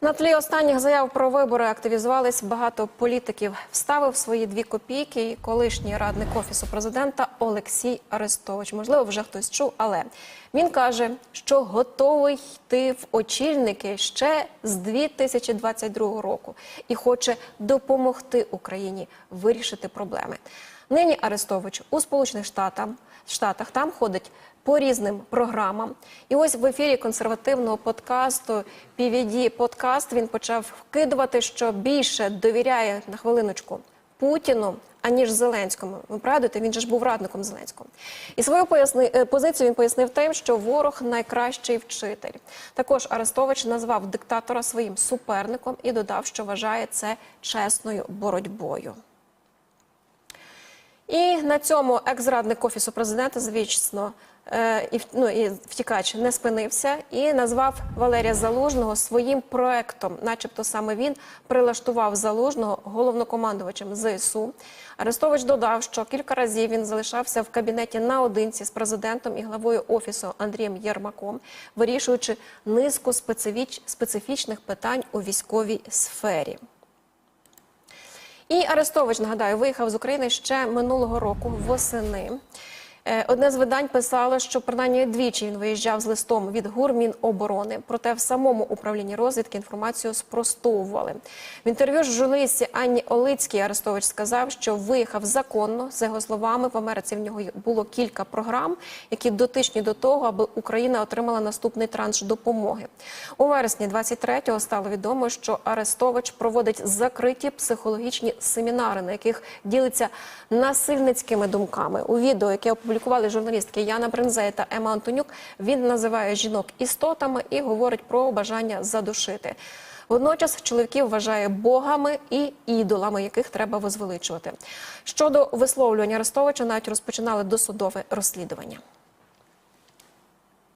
На тлі останніх заяв про вибори активізувались багато політиків. Вставив свої дві копійки і колишній радник офісу президента Олексій Арестович. Можливо, вже хтось чув, але він каже, що готовий йти в очільники ще з 2022 року і хоче допомогти Україні вирішити проблеми. Нині Арестович у Сполучених Штатах, Штатах там ходить по різним програмам. І ось в ефірі консервативного подкасту PVD подкаст він почав вкидувати, що більше довіряє на хвилиночку Путіну. Аніж Зеленському, ви пригадуєте, він же ж був радником Зеленського. І свою поясни... е, позицію він пояснив тим, що ворог найкращий вчитель. Також Арестович назвав диктатора своїм суперником і додав, що вважає це чесною боротьбою. І на цьому екс-радник офісу президента, звісно, е, і, ну, і втікач не спинився і назвав Валерія Залужного своїм проектом, начебто саме він прилаштував Залужного головнокомандувачем ЗСУ. Арестович додав, що кілька разів він залишався в кабінеті наодинці з президентом і главою офісу Андрієм Єрмаком, вирішуючи низку специфіч, специфічних питань у військовій сфері. І Арестович, нагадаю, виїхав з України ще минулого року восени. Е, Одне з видань писало, що принаймні двічі він виїжджав з листом від ГУР Міноборони. Проте в самому управлінні розвідки інформацію спростовували. В інтерв'ю з журналістці Анні Олицькій Арестович сказав, що виїхав законно. За його словами, в Америці в нього було кілька програм, які дотичні до того, аби Україна отримала наступний транш допомоги. У вересні 23-го стало відомо, що Арестович проводить закриті психологічні семінари, на яких ділиться насильницькими думками. У відео, яке опублікували журналістки Яна Брензе та Ема Антонюк, він називає жінок істотами і говорить про бажання задушити. Водночас чоловіків вважає богами і ідолами, яких треба возвеличувати. Щодо висловлювання Арестовича, навіть розпочинали досудове розслідування.